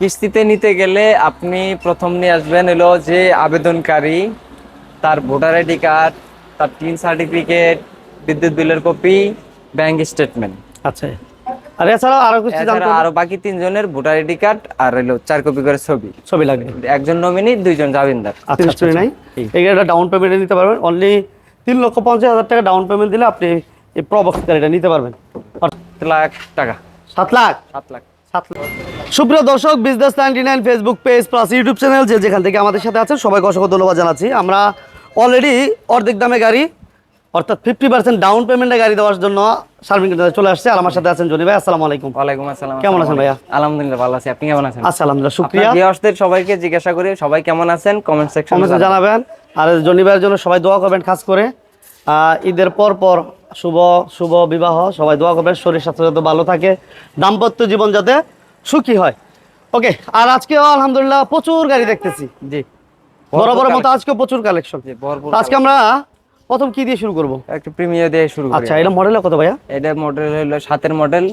কিস্তিতে নিতে গেলে আপনি প্রথম নিয়ে আসবেন হলো যে আবেদনকারী তার ভোটার আইডি কার্ড তার টিন সার্টিফিকেট বিদ্যুৎ বিলের কপি ব্যাংক স্টেটমেন্ট। আচ্ছা। আর এছাড়াও আরও কিছু জানতে আরও বাকি তিনজনের ভোটার আইডি কার্ড আর হলো চার কপি করে ছবি। ছবি লাগবে। একজন নমিনি দুইজন জামিনদার। আচ্ছা আচ্ছা নাই? এই গাড়িটা ডাউন পেমেন্টে নিতে পারবেন। অনলি তিন লক্ষ পঞ্চাশ হাজার টাকা ডাউন পেমেন্ট দিলে আপনি এই প্রবক্স গাড়িটা নিতে পারবেন। সাত লাখ টাকা। সাত লাখ? সাত লাখ। সুপ্রিয় দর্শক Business ninety nine Facebook page plus YouTube channel যে যেখান থেকে আমাদের সাথে আছেন সবাইকে অসংখ্য ধন্যবাদ জানাচ্ছি। আমরা অলরেডি অর্ধেক দামে গাড়ি অর্থাৎ ফিফটি পার্সেন্ট ডাউন পেমেন্টে গাড়ি দেওয়ার জন্য সার্ভিং চলে আসছে। আর আমার সাথে আছেন জনি ভাই আসসালামু আলাইকুম। ওয়ালাইকুম আসসালাম কেমন আছেন ভাইয়া? আলহামদুলিল্লাহ ভালো আছি। আপনি কেমন আছেন? আচ্ছা আলহামদুলিল্লাহ শুক্রিয়া। ভিউয়ার্সদের সবাইকে জিজ্ঞাসা করি সবাই কেমন আছেন? কমেন্ট সেকশনে জানাবেন। আর জনি ভাইয়ের জন্য সবাই দোয়া করবেন খাস করে। ঈদের পর পর শুভ শুভ বিবাহ। সবাই দোয়া করবেন শরীর স্বাস্থ্য যাতে ভালো থাকে। দাম্পত্য জীবন যাতে সুখী হয়। ওকে আর আজকেও আলহামদুলিল্লাহ প্রচুর গাড়ি দেখতেছি। জি। বরাবর মতো আজকেও প্রচুর কালেকশন আজকে আমরা প্রথম কি দিয়ে শুরু করব? একটু প্রিমিয়ার দিয়ে শুরু করি আচ্ছা এটা মডেল কত ভাইয়া? এটা মডেল হলো সাতের মডেল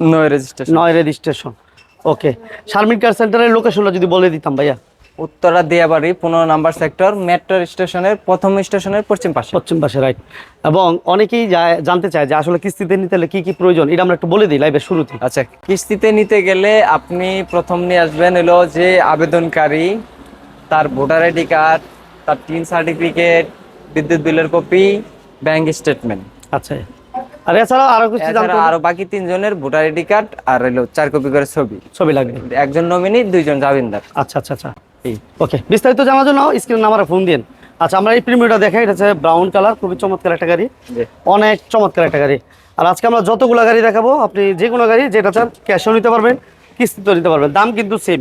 নয় রেজিস্ট্রেশন। নয় রেজিস্ট্রেশন। ওকে শারমিন কার সেন্টারের লোকেশনটা যদি বলে দিতাম ভাইয়া। উত্তরা দিয়াবাড়ি পনেরো নাম্বার সেক্টর মেট্রো স্টেশনের প্রথম স্টেশনের পশ্চিম পাশে। পশ্চিম পাশে রাইট এবং অনেকেই জানতে চায় যে আসলে কিস্তিতে নিতে হলে কি কি প্রয়োজন এটা আমরা একটু বলে দিই লাইভের শুরুতে। আচ্ছা কিস্তিতে নিতে গেলে আপনি প্রথম নিয়ে আসবেন হলো যে আবেদনকারী তার ভোটার আইডি কার্ড তার টিন সার্টিফিকেট বিদ্যুৎ বিলের কপি ব্যাংক স্টেটমেন্ট আচ্ছা আর এছাড়াও আরও কিছু জানতে আরও বাকি তিনজনের ভোটার আইডি কার্ড আর হলো চার কপি করে ছবি। ছবি লাগবে। একজন নমিনি দুইজন জামিনদার। আচ্ছা আচ্ছা আচ্ছা। ওকে বিস্তারিত জানার জন্য স্ক্রিন নাম্বারে ফোন দিন আচ্ছা আমরা এই প্রিমিয়ারটা দেখাই এটা হচ্ছে ব্রাউন কালার খুবই চমৎকার একটা গাড়ি। অনেক চমৎকার একটা গাড়ি। আর আজকে আমরা যতগুলো গাড়ি দেখাবো আপনি যে কোনো গাড়ি যেটা চান ক্যাশও নিতে পারবেন কিস্তিতেও নিতে পারবেন। দাম কিন্তু সেম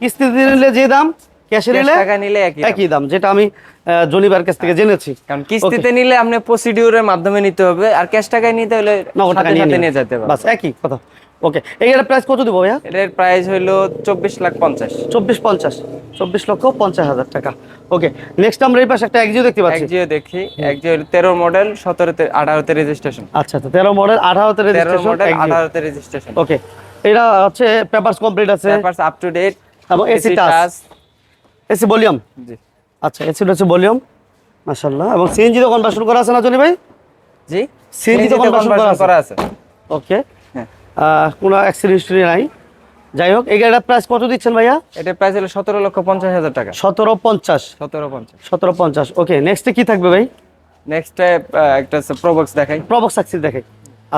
কিস্তিতে নিলে যে দাম ক্যাশে নিলে টাকা নিলে একই দাম। যেটা আমি জনিবার কাছ থেকে জেনেছি। কারণ কিস্তিতে নিলে আপনি প্রসিডিউরের মাধ্যমে নিতে হবে আর ক্যাশ টাকায় নিতে হলে নগদ টাকা নিয়ে যেতে হবে। বাস একই কথা। ওকে এই গাড়ির প্রাইস কত দিব ভাইয়া? এটার প্রাইস হলো চব্বিশ লাখ পঞ্চাশ। চব্বিশ পঞ্চাশ। চব্বিশ লক্ষ পঞ্চাশ হাজার টাকা। ওকে নেক্সট আমরা এই পাশে একটা এক্সিও দেখতে পাচ্ছি। একজিও দেখি। একজিও তেরো মডেল সতেরোতে আঠারোতে রেজিস্ট্রেশন আচ্ছা আচ্ছা তেরো মডেল আঠারোতে রেজিস্ট্রেশন মডেল আঠারোতে রেজিস্ট্রেশন ওকে এটা হচ্ছে পেপারস কমপ্লিট আছে। পেপারস আপ টু ডেট এবং এসি টাচ এসি ভলিউম জি। আচ্ছা এসি হচ্ছে ভলিউম মাশাআল্লাহ। এবং সিএনজি তো কনভার্সন করা আছে না জনি ভাই? জি। CNG তো conversion করা আছে। ওকে কোনো অ্যাক্সিডেন্ট হিস্ট্রি নাই। যাই হোক এই গাড়িটার প্রাইস কত দিচ্ছেন ভাইয়া? এটার প্রাইস হলো সতেরো লক্ষ পঞ্চাশ হাজার টাকা। সতেরো পঞ্চাশ। সতেরো পঞ্চাশ। সতেরো পঞ্চাশ। ওকে নেক্সটে কি থাকবে ভাই? নেক্সট একটা প্রোবক্স দেখাই। প্রবক্স সাকসিড দেখাই।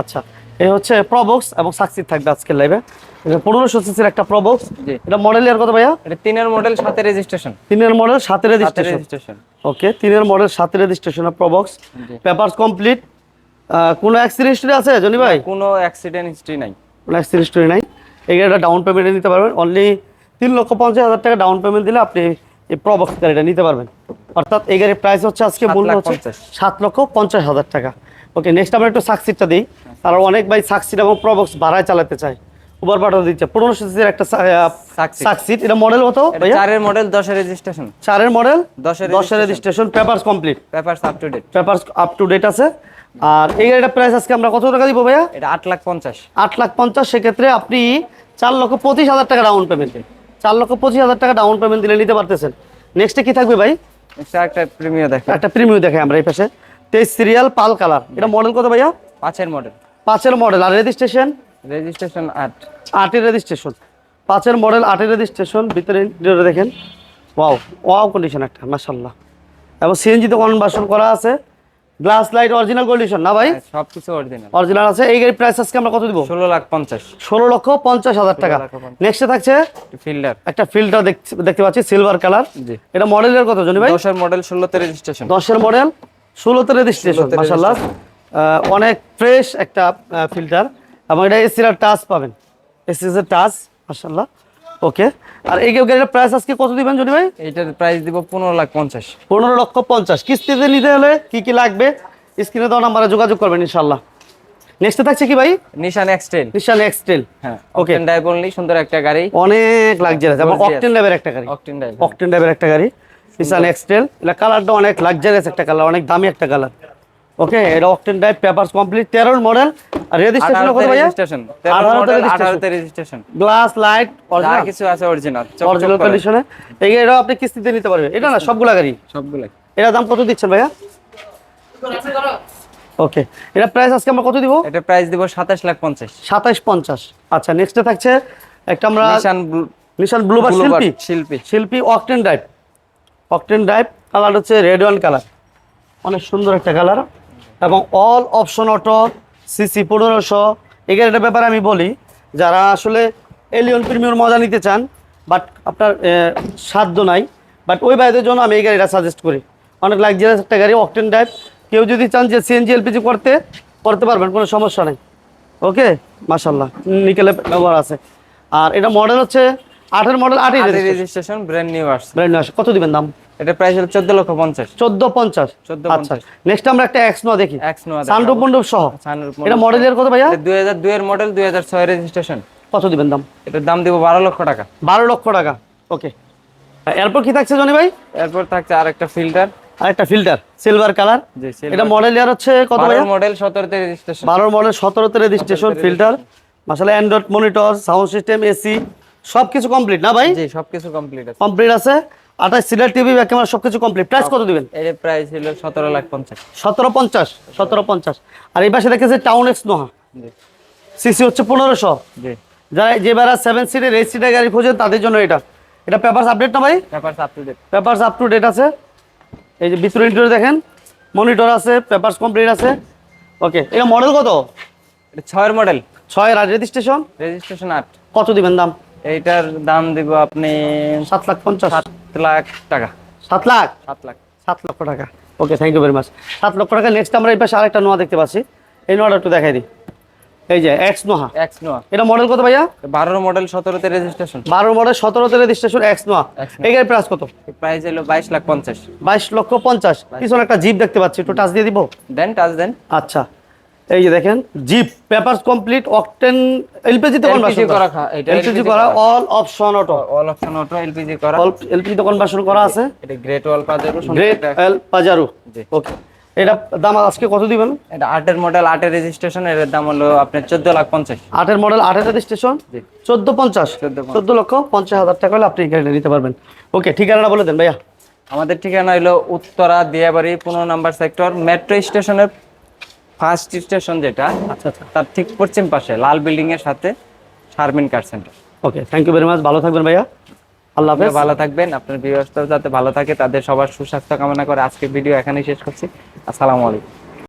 আচ্ছা এই হচ্ছে প্রবক্স এবং সাকসিড থাকবে আজকের লাইভে এটা পনেরোশো সিসির একটা প্রবক্স এটা মডেল ইয়ার কত ভাইয়া? এটা তিনের মডেল সাথে রেজিস্ট্রেশন তিনের মডেল সাথে রেজিস্ট্রেশন ওকে তিনের মডেল সাতের রেজিস্ট্রেশন প্রবক্স জি। পেপারস কমপ্লিট কোনো অ্যাক্সিডেন্ট হিস্ট্রি আছে জনি ভাই? কোনো অ্যাক্সিডেন্ট হিস্ট্রি নাই। কোনো অ্যাক্সিডেন্ট হিস্টরি নাই। এই গাড়িটা ডাউন পেমেন্টে নিতে পারবেন। অনলি তিন লক্ষ পঞ্চাশ হাজার টাকা ডাউন পেমেন্ট দিলে আপনি এই প্রবক্স গাড়িটা নিতে পারবেন। অর্থাৎ এই গাড়ির প্রাইস হচ্ছে আজকে মূল্য হচ্ছে সাত লক্ষ পঞ্চাশ হাজার টাকা। ওকে নেক্সট আমরা একটু সাকসিডটা দিই। তারা অনেক ভাই সাকসিড এবং প্রবক্স ভাড়ায় চালাতে চায়। উবার পাঠাতে দিচ্ছে। পনেরোশো সিসির একটা। সাকসিড এটা মডেল এটা চারের মডেল দশের রেজিস্ট্রেশন চারের মডেল দশের দশের registration papers complete papers up to date papers up to date আছে। আর এই গাড়িটার প্রাইস আজকে আমরা কত টাকা দিব ভাইয়া? এটা আট লাখ পঞ্চাশ। আট লাখ পঞ্চাশ সেক্ষেত্রে আপনি চার লক্ষ পঁচিশ হাজার টাকা ডাউন পেমেন্ট চার লক্ষ পঁচিশ হাজার টাকা ডাউন পেমেন্ট দিলে নিতে পারতেছেন। নেক্সটে কি থাকবে ভাই? একটা প্রিমিয়ার দেখা একটা প্রিমিয়াম দেখাই আমরা এই পাশে। তেইশ সিরিয়াল পাল কালার এটা মডেল কত ভাইয়া? পাঁচের মডেল পাঁচের মডেল আর রেজিস্ট্রেশন রেজিস্ট্রেশন আট। আটের রেজিস্ট্রেশন পাঁচের মডেল আটের রেজিস্ট্রেশন ভিতরে দেখেন। ওয়াও ওয়াও কন্ডিশন একটা মাশাল্লাহ এবং সিএনজি তো কনভার্সন করা আছে। গ্লাস লাইট অরিজিনাল কন্ডিশন না ভাই? সব কিছু অরিজিনাল অরিজিনাল আছে। এই গাড়ির প্রাইস আজকে আমরা কত দিব? ষোলো লাখ পঞ্চাশ। ষোলো লক্ষ পঞ্চাশ হাজার টাকা। নেক্সটে থাকছে ফিল্ডার একটা ফিল্টার দেখতে পাচ্ছি সিলভার কালার জি। এটা মডেলের কত জানি ভাই? দশের মডেল ষোলোতে রেজিস্ট্রেশন দশের মডেল ষোলোতে রেজিস্ট্রেশন 16 তে মাসাল্লাহ অনেক ফ্রেশ একটা ফিল্টার এবং এটা এসির টাচ পাবেন। এসির টাচ মাসাল্লাহ ওকে। আর এই গাড়ির প্রাইস আজকে কত দিবেন জানি ভাই? এইটার প্রাইস দিব পনেরো লাখ পঞ্চাশ। পনেরো লক্ষ পঞ্চাশ। কিস্তিতে নিতে হলে কি কি লাগবে? স্ক্রিনে দেওয়া নাম্বারে যোগাযোগ করবেন ইনশাল্লাহ নেক্সটে থাকছে কি ভাই? নিশান এক্সটেল নিশান এক্সটেল হ্যাঁ. ওকে ডাইভ অনলি সুন্দর একটা গাড়ি। অনেক লাক্সারিয়াস এবং. অকটেন একটা গাড়ি। অকটেন টাইপের একটা গাড়ি। নিসান এক্সটেল এটা কালারটা অনেক লাক্সারিয়াস একটা কালার অনেক দামি একটা কালার ওকে এটা অকটেন টাইপ পেপারস কমপ্লিট তেরোর মডেল আর রেজিস্ট্রেশন কত ভাইয়া? রেজিস্ট্রেশন আঠারোতে মডেল registration। আঠারোতে রেজিস্ট্রেশন গ্লাস লাইট অরিজিনাল কিছু আছে অরিজিনাল অরিজিনাল কন্ডিশনে এই এটা আপনি কিস্তিতে নিতে পারবেন। এটা না সবগুলা গাড়ি? সবগুলাই। এটা দাম কত দিচ্ছেন ভাইয়া? ওকে এটা প্রাইস আজকে আমরা কত দিব? এটা প্রাইস দিব সাতাশ লাখ পঞ্চাশ। সাতাইশ পঞ্চাশ। আচ্ছা নেক্সটে থাকছে একটা আমরা নিশান নিশান ব্লুবার Bluebird Sylphy. Sylphy. Sylphy octane drive octane drive colour হচ্ছে রেড ওয়ান কালার অনেক সুন্দর একটা কালার এবং অল অপশন অটো সিসি পনেরোশো এই গাড়িটার ব্যাপারে আমি বলি, যারা আসলে এলিয়ন প্রিমিয়ার মজা নিতে চান বাট আপনার সাধ্য নাই বাট ওই বাইরের জন্য আমি এই গাড়িটা সাজেস্ট করি। অনেক লাক্সারিয়াস একটা গাড়ি অকটেন ড্রাইভ কেউ যদি চান যে সিএনজি এলপিজি করতে করতে পারবেন, কোনো সমস্যা নেই। ওকে মাশাল্লাহ নিকেলে ব্যবহার আছে। আর এটা মডেল হচ্ছে আটের মডেল আটই রেজিস্ট্রেশন ব্র্যান্ড নিউ আসছে। ব্র্যান্ড নিউ আসে। কত দিবেন দাম? এটা প্রাইস হলো চোদ্দ লক্ষ পঞ্চাশ। চোদ্দ পঞ্চাশ। 1450 আচ্ছা। নেক্সট আমরা একটা এক্স নোয়া দেখি। এক্স নোয়া সানরুপ মন্ডপ সহ। Sunroof এটা মডেলের কত ভাইয়া? দুই হাজার দুই এর মডেল দুই হাজার ছয় রেজিস্ট্রেশন কত দিবেন দাম? এটার দাম দিব বারো লক্ষ টাকা। বারো লক্ষ টাকা। ওকে এরপর কি থাকছে জনি ভাই? এরপর থাকছে আর একটা ফিল্টার আর একটা ফিল্টার সিলভার কালার এটা মডেল ইয়ার হচ্ছে কত ভাইয়া? মডেল সতেরোতে রেজিস্ট্রেশন বারোর মডেল সতেরোতে রেজিস্ট্রেশন ফিল্টার মাসালা Android monitor sound system AC সব কিছু কমপ্লিট না ভাই? জি সবকিছু কমপ্লিট আছে। কমপ্লিট আছে। আঠাশ সিলার টিভি ব্যাক ক্যামেরা সব কিছু কমপ্লিট প্রাইস কত দিবেন? এর প্রাইস ছিল সতেরো লাখ পঞ্চাশ। সতেরো পঞ্চাশ সতেরো পঞ্চাশ। আর এই পাশে দেখেছে টাউন এক্স নোহা জি। সিসি হচ্ছে পনেরোশো। জি। যারা যে বেড়া সেভেন সিটের এইট সিটের গাড়ি খোঁজেন তাদের জন্য এটা। এটা পেপারস আপডেট না ভাই? Papers up to date papers up to date আছে। এই যে ভিতরে ইন্টারিয়র দেখেন। মনিটর আছে পেপারস কমপ্লিট আছে। ওকে এটা মডেল কত? এটা ছয়ের মডেল ছয় আর রেজিস্ট্রেশন রেজিস্ট্রেশন আট। কত দিবেন দাম? এইটার দাম দিব আপনি সাত লাখ পঞ্চাশ। সাত লাখ টাকা। সাত লাখ? সাত লাখ। সাত লক্ষ টাকা। Okay thank you very much সাত লক্ষ টাকা। নেক্সট আমরা এই পাশে আরেকটা নোয়া দেখতে পাচ্ছি। এই নোয়াটা একটু দেখাই দিই। এই যে এক্স নোহা এক্স নোয়া। এটা মডেল কত ভাইয়া? বারোর মডেল সতেরোতে রেজিস্ট্রেশন বারো মডেল সতেরোতে রেজিস্ট্রেশন এক্স Noah। এই গাড়ির প্রাইস কত? প্রাইস হলো বাইশ লাখ পঞ্চাশ। বাইশ লক্ষ পঞ্চাশ। পিছনে একটা জিপ দেখতে পাচ্ছি। একটু টাচ দিয়ে দিব? দেন টাচ দেন। আচ্ছা। এই যে দেখেন jeep papers complete octane LPG তে কনভার্সন করা। এটা এলপিজি করা all option auto all option auto LPG করা। অল এলপিজি তে কনভার্সন করা আছে। এটা Great Wall Pajero great L Pajero okay এটা দাম আজকে কত দিবেন? এটা আটের মডেল আটের রেজিস্ট্রেশন এর দাম হলো আপনার চোদ্দ লাখ পঞ্চাশ। আটের মডেল আটের রেজিস্ট্রেশন। চোদ্দ পঞ্চাশ? 14,50 চোদ্দ লক্ষ পঞ্চাশ হাজার টাকা হলে আপনি এই গাড়িটা নিতে পারবেন। ওকে ঠিকানাটা বলে দেন ভাইয়া। আমাদের ঠিকানা হলো উত্তরা দিয়াবাড়ি পনেরো নাম্বার সেক্টর মেট্রো স্টেশনের ফার্স্ট স্টেশন যেটা আচ্ছা আচ্ছা। তার ঠিক পশ্চিম পাশে লাল বিল্ডিং এর সাথে Sharmin car centre okay thank you very much ভালো থাকবেন ভাইয়া। আল্লাহ হাফেজ। ভালো থাকবেন। আপনার ভিউয়ার্সটাও যাতে ভালো থাকে তাদের সবার সুস্বাস্থ্য কামনা করে আজকের ভিডিও এখানেই শেষ করছি। আসসালামু আলাইকুম।